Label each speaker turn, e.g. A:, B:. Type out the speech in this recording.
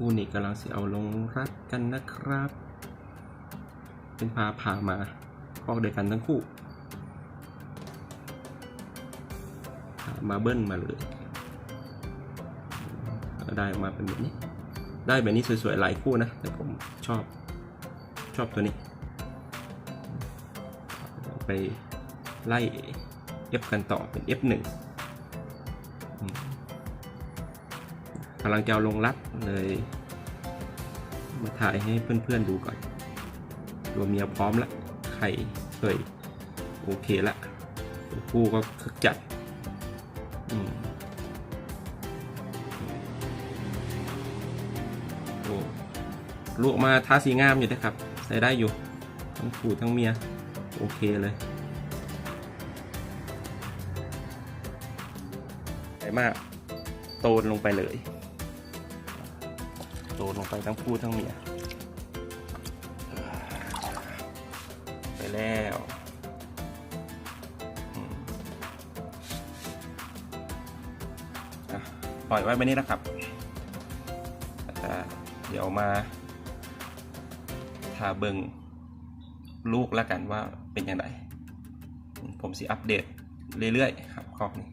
A: คู่นี้กำลังสิเอาลงรัดกันนะครับ เป็นพาพามาคอกเดียวกันทั้งคู่มาเบิ้ลมาเลย ได้ออกมาเป็นแบบนี้ ได้แบบนี้สวยๆหลายคู่นะ แต่ผมชอบชอบตัวนี้ ไปไล่ F กันต่อเป็น F1 กำลังจะเอาลงรัดเลย มาถ่ายให้เพื่อนๆดูก่อน ตัวเมียพร้อมละไข่เคยโอเคละตัวผู้ก็คึกจัดลูกมาทาสีงามอยู่นะครับ ใส่ได้อยู่ ทั้งผู้ทั้งเมีย โอเคเลยใหญ่มาก โตนลงไปเลย โตนลงไปทั้งผู้ทั้งเมียไปแล้วปล่อยไว้แบบนี้นะครับเดี๋ยวมาทาเบิงลูกแล้วกันว่าเป็นยังไงผมสิอัปเดตเรื่อยๆครับคอกนี้